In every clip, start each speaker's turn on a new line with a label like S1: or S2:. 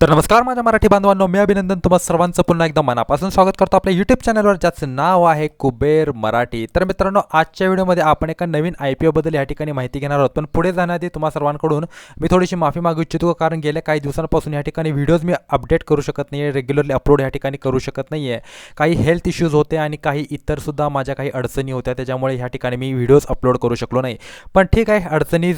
S1: तर नमस्कार माझ्या मराठी बांधवांनो मी अभिनंदन तुम्हा सर्वांचं पुन्हा एकदा मनापासून स्वागत करतो आपल्या यूट्यूब चॅनलवर ज्याचं नाव आहे कुबेर मराठी. तर मित्रांनो आजच्या व्हिडिओमध्ये आपण एका नवीन आय पी ओबद्दल या ठिकाणी माहिती घेणार आहोत. पण पुढे जाण्याआधी तुम्हा सर्वांकडून मी थोडीशी माफी मागू इच्छितो कारण गेल्या काही दिवसांपासून या ठिकाणी व्हिडिओज मी अपडेट करू शकत नाही आहे रेग्युलरली अपलोड या ठिकाणी करू शकत नाही आहे काही हेल्थ इश्यूज होते आणि काही इतरसुद्धा माझ्या काही अडचणी होत्या त्याच्यामुळे ह्या ठिकाणी मी व्हिडिओज अपलोड करू शकलो नाही. पण ठीक आहे अडचणी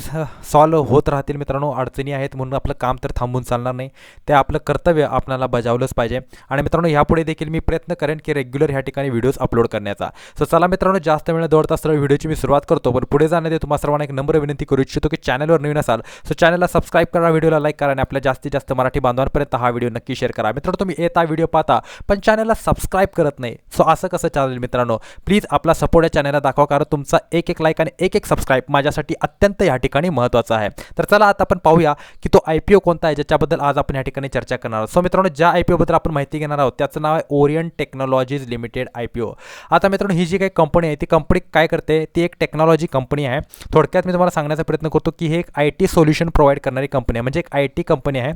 S1: सॉल्व होत राहतील मित्रांनो अडचणी आहेत म्हणून आपलं काम तर थांबून चालणार नाही. ते आपलं कर्तव्य आपल्याला बजावलंच पाहिजे. आणि मित्रांनो यापुढे देखील मी प्रयत्न करेन की रेग्युलर ह्या ठिकाणी व्हिडिओज अपलोड करण्याचा. सो चला मित्रांनो जास्त वेळ दौडता सरळ व्हिडिओची मी सुरुवात करतो. पण पुढे जाण्यासाठी तुम्हाला सर्वांना एक नंबर विनंती करू इच्छितो की चॅनलवर नवीन असाल सो चॅनलला सबस्क्राईब करा व्हिडिओला लाईक करा आणि आपल्या जास्तीत जास्त मराठी बांधवांपर्यंत हा व्हिडिओ नक्की शेअर करा. मित्रांनो तुम्ही येता व्हिडिओ पाहता पण चॅनलला सबस्क्राईब करत नाही सो असं कसं चालेल मित्रांनो? प्लीज आपला सपोर्ट या चॅनलला दाखवा कारण तुमचा एक एक लाईक आणि एक एक सबस्क्राईब माझ्यासाठी अत्यंत या ठिकाणी महत्त्वाचा आहे. तर चला आता आपण पाहूया की तो आय पी ओ कोणता आहे ज्याच्याबद्दल आज आपण या ठिकाणी चर्चा करणार आहोत. सो मित्रांनो ज्या आय पी ओबद्दल आपण माहिती घेणार आहोत त्याचं नाव आहे Orion technologies limited I P O आता मित्रांनो ही जी काही कंपनी आहे ती कंपनी काय करते? ती एक टेक्नॉलॉजी कंपनी आहे. थोडक्यात मी तुम्हाला सांगण्याचा प्रयत्न करतो की हे एक आय टी सोल्युशन प्रोव्हाइड करणारी कंपनी आहे. म्हणजे एक आय टी कंपनी आहे.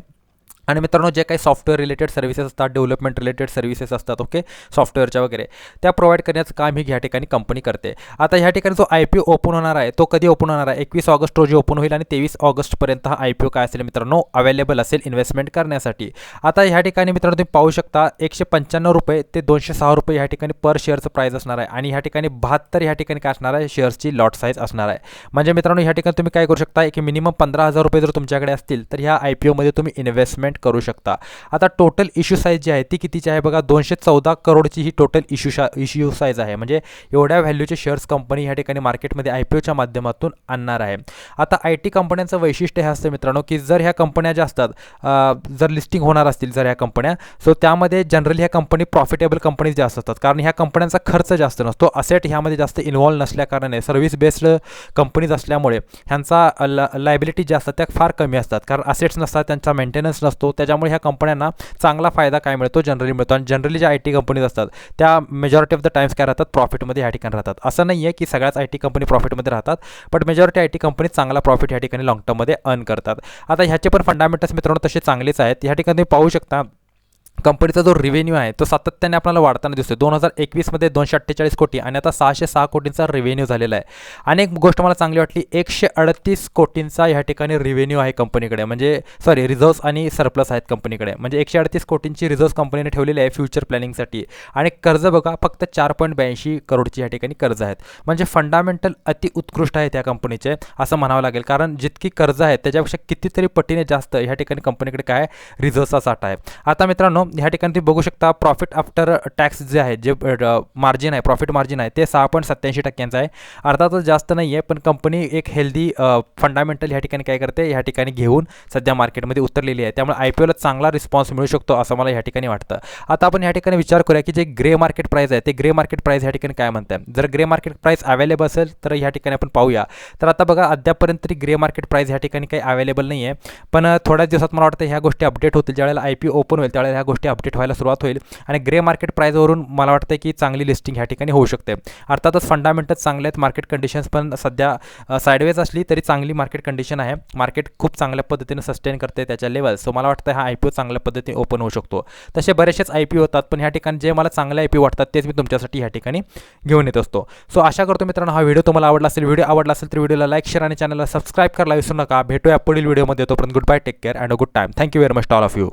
S1: आणि मित्रांनो जे काही सॉफ्टवेअर रिलेटेड सर्व्हिसेस असतात डेव्हलपमेंट रिलेटेड सर्व्हिसेस असतात ओके सॉफ्टवेअरच्या वगैरे. त्या प्रोव्हाइड करण्याचं काम ही ह्या ठिकाणी कंपनी करते. आता ह्या ठिकाणी जो आय पी ओ ओपन होणार आहे तो कधी ओपन होणार आहे? एकवीस ऑगस्ट रोजी ओपन होईल आणि तेवीस ऑगस्टपर्यंत हा आय पी ओ काय असेल मित्रांनो? अवेलेबल असेल इन्व्हेस्टमेंट करण्यासाठी. आता ह्या ठिकाणी मित्रांनो तुम्ही पाहू शकता एकशे पंच्याण्णव रुपये ते दोनशे सहा रुपये ह्या ठिकाणी पर शेअरचं प्राईस असणार आहे. आणि ह्या ठिकाणी बहात्तर ह्या ठिकाणी काय असणार आहे? शेअर्सची लॉट साईज असणार आहे. म्हणजे मित्रांनो ह्या ठिकाणी तुम्ही काय करू शकता? एक मिनिमम पंधरा हजार रुपये जर तुमच्याकडे असतील तर ह्या आय पी ओमध्ये तुम्ही इन्व्हेस्टमेंट करू शकता. आता टोटल इश्यू साईज जी आहे ती कितीची आहे? बघा दोनशे चौदा करोडची ही टोटल इश्यू शा इश्यू साईज आहे. म्हणजे एवढ्या व्हॅल्यूचे शेअर्स कंपनी ह्या ठिकाणी मार्केटमध्ये आय पी ओच्या माध्यमातून आणणार आहे. आता आय टी कंपन्यांचं वैशिष्ट्य हे असतं मित्रांनो की जर ह्या कंपन्या ज्या असतात जर लिस्टिंग होणार असतील जर ह्या कंपन्या सो त्यामध्ये जनरली ह्या कंपनी प्रॉफिटेबल कंपनीज जास्त असतात. कारण ह्या कंपन्यांचा खर्च जास्त नसतो. असेट ह्यामध्ये जास्त इन्व्हॉल्व नसल्याकारणाने सर्व्हिस बेस्ड कंपनीज असल्यामुळे ह्यांचा लायबिलिटी ज्या असतात त्या फार कमी असतात. कारण असेट्स नसतात त्यांचा मेंटेनन्स नसतो त्याच्यामुळे ह्या कंपन्यांना चांगला फायदा काय मिळतो? जनरली मिळतो. आणि जनरली ज्या आय टी कंपनीज असतात त्या मेजॉरिटी ऑफ द टाइम्स काय राहतात? प्रॉफिटमध्ये या ठिकाणी राहतात. असं नाही आहे की सगळ्याच आय टी कंपनी प्रॉफिटमध्ये राहतात but majority I T company चांगला प्रॉफिट या ठिकाणी लॉंग टर्ममध्ये अर्न करतात. आता ह्याचे पण फंडामेंटल्स मित्रांनो तसे चांगलेच आहेत. या ठिकाणी तुम्ही पाहू शकता कंपनीचा जो रेव्हेन्यू आहे तो सातत्याने आपल्याला वाढताना दिसतो दोन हजार एकवीसमध्ये दोनशे अठ्ठेचाळीस कोटी आणि आता सहाशे सहा कोटींचा रेव्हेन्यू झालेला आहे. आणि एक गोष्ट मला चांगली वाटली एकशे अडतीस कोटींचा ह्या ठिकाणी रेव्हेन्यू आहे कंपनीकडे. म्हणजे सॉरी रिझर्व्स आणि सरप्लस आहेत कंपनीकडे. म्हणजे एकशे अडतीस कोटींची रिझर्व्स कंपनीने ठेवलेली आहे फ्युचर प्लॅनिंगसाठी आणि कर्ज बघा फक्त चार पॉईंट ब्याऐंशी करोडची या ठिकाणी कर्ज आहेत. म्हणजे फंडामेंटल अति उत्कृष्ट आहे त्या कंपनीचे असं म्हणावं लागेल. कारण जितकी कर्ज आहेत त्याच्यापेक्षा कितीतरी पटीने जास्त ह्या ठिकाणी कंपनीकडे काय? रिझर्व्सचा साठा आहे. आता मित्रांनो ह्या ठिकाणी तुम्ही बघू शकता प्रॉफिट आफ्टर टॅक्स जे आहे जे मार्जिन आहे प्रॉफिट मार्जिन आहे ते सहा पॉईंट सत्याऐंशी टक्क्यांचं आहे. अर्थातच जास्त नाही आहे पण कंपनी एक हेल्दी फंडामेंटल ह्या ठिकाणी काय करते ह्या ठिकाणी घेऊन सध्या मार्केटमध्ये उतरलेली आहे. त्यामुळे आय पी ओला चांगला रिस्पॉन्स मिळू शकतो असं मला ह्या ठिकाणी वाटतं. आता आपण ह्या ठिकाणी विचार करूया की जे ग्रे मार्केट प्राईस आहे ते ग्रे मार्केट प्राईस ह्या ठिकाणी काय म्हणतात जर ग्रे मार्केट प्राईस अवेलेबल असेल तर ह्या ठिकाणी आपण पाहूया. तर आता बघा अद्यापर्यंत तरी ग्रे मार्केट प्राईस ह्या ठिकाणी काही अवेलेबल नाही आहे. पण थोड्याच दिवसात मला वाटतं ह्या गोष्टी अपडेट होतील. ज्यावेळेला आय पी ओपन होईल त्यावेळेला ह्या गोष्टी अपडेट व्हायला सुरुवात होईल. आणि ग्रे मार्केट प्राईजवरून मला वाटतं की चांगली लिस्टिंग ह्या ठिकाणी होऊ शकते. अर्थातच फंडामेंटल्स चांगले आहेत. मार्केट कंडिशन्स पण सध्या साईडवेज असली तरी चांगली मार्केट कंडिशन आहे. मार्केट खूप चांगल्या पद्धतीने सस्टेन करते त्याच्या लेवल सो मला वाटतं हा आय पी ओ चांगल्या पद्धतीने ओपन होऊ शकतो. तसे बरेचसेच आय पी होतात पण ह्या ठिकाणी जे मला चांगले आय पी वाटतात तेच मी तुमच्यासाठी ह्या ठिकाणी घेऊन येत असतो. सो आशा करतो मित्रांनो हा व्हिडिओ तुम्हाला आवडला असेल व्हिडिओ आवडला असेल तर व्हिडिओला लाईक शेअर आणि चॅनलला सबस्क्राईब करायला विसरू नका. भेटूया पुढील व्हिडिओमध्ये तोपर्यंत good bye take care and a good time thank you very much all of you